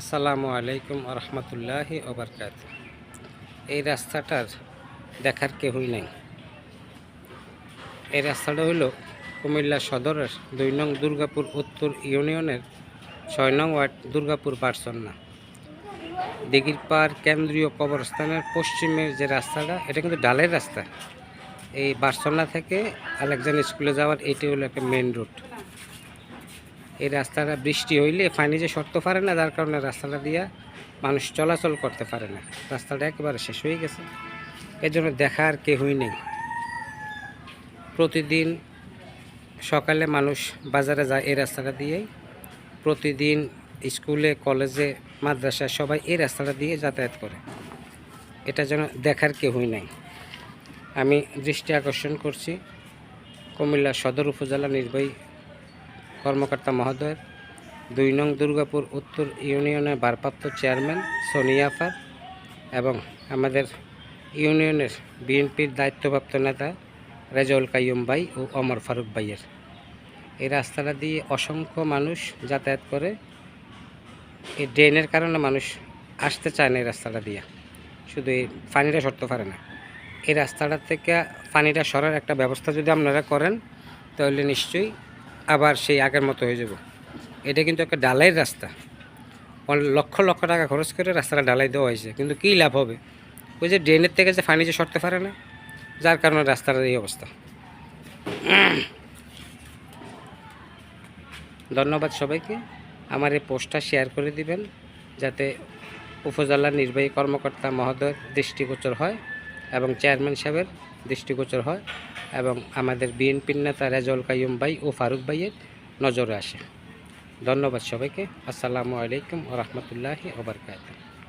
আসসালামু আলাইকুম রহমতুল্লাহি ওবরকাত এই রাস্তাটার দেখার কেউই নাই। এই রাস্তাটা হইল কুমিল্লা সদরের দুই নং দুর্গাপুর উত্তর ইউনিয়নের ছয় নং ওয়ার্ড দুর্গাপুর বারসন্না দিঘির পার কেন্দ্রীয় কবরস্থানের পশ্চিমের যে রাস্তাটা, এটা কিন্তু ডালের রাস্তা। এই বারসন্না থেকে আলেকজান্ডার স্কুলে যাওয়ার এটি হলো একটা মেন রুট। এই রাস্তাটা বৃষ্টি হইলে পানি যে সরতে পারে না, যার কারণে রাস্তাটা দিয়া মানুষ চলাচল করতে পারে না। রাস্তাটা একেবারে শেষ হয়ে গেছে। এর জন্য দেখার কেউই নেই। প্রতিদিন সকালে মানুষ বাজারে যায় এই রাস্তাটা দিয়েই। প্রতিদিন স্কুলে, কলেজে, মাদ্রাসায় সবাই এই রাস্তাটা দিয়ে যাতায়াত করে। এটা যেন দেখার কেউই নাই। আমি দৃষ্টি আকর্ষণ করছি। কুমিল্লা সদর উপজেলা নির্বাহী কর্মকর্তা মহোদয় দুই নং দুর্গাপুর উত্তর ইউনিয়নের ভারপ্রাপ্ত চেয়ারম্যান সোনিয়াফার এবং আমাদের ইউনিয়নের বিএনপির দায়িত্বপ্রাপ্ত নেতা রেজাউল কাইয়ুম ভাই ও অমর ফারুক ভাইয়ের। এই রাস্তাটা দিয়ে অসংখ্য মানুষ যাতায়াত করে। এই ড্রেনের কারণে মানুষ আসতে চায় না এই রাস্তাটা দিয়ে। শুধু এই পানিটা সরতে পারে না। এই রাস্তাটা থেকে পানিটা সরার একটা ব্যবস্থা যদি আপনারা করেন, তাহলে নিশ্চয়ই আবার সেই আগের মতো হয়ে যাব। এটা কিন্তু একটা ডালাইয়ের রাস্তা। লক্ষ লক্ষ টাকা খরচ করে রাস্তাটা ডালাই দেওয়া হয়েছে। কিন্তু কী লাভ হবে? ওই যে ড্রেনের থেকে যে যে সরতে পারে না, যার কারণে রাস্তাটার এই অবস্থা। ধন্যবাদ সবাইকে। আমার এই পোস্টটা শেয়ার করে দিবেন, যাতে উপজেলা নির্বাহী কর্মকর্তা মহোদয়ের দৃষ্টিগোচর হয়। এবং চেয়ারম্যান সাহেবের দৃষ্টিগোচর হয় এবং আমাদের বিএনপির নেতা রেজল কাইম ভাই ও ফারুক ভাইয়ের নজরে আসে। ধন্যবাদ সবাইকে। আসসালামু আলাইকুম ও রহমতুল্লাহি ওবরকাত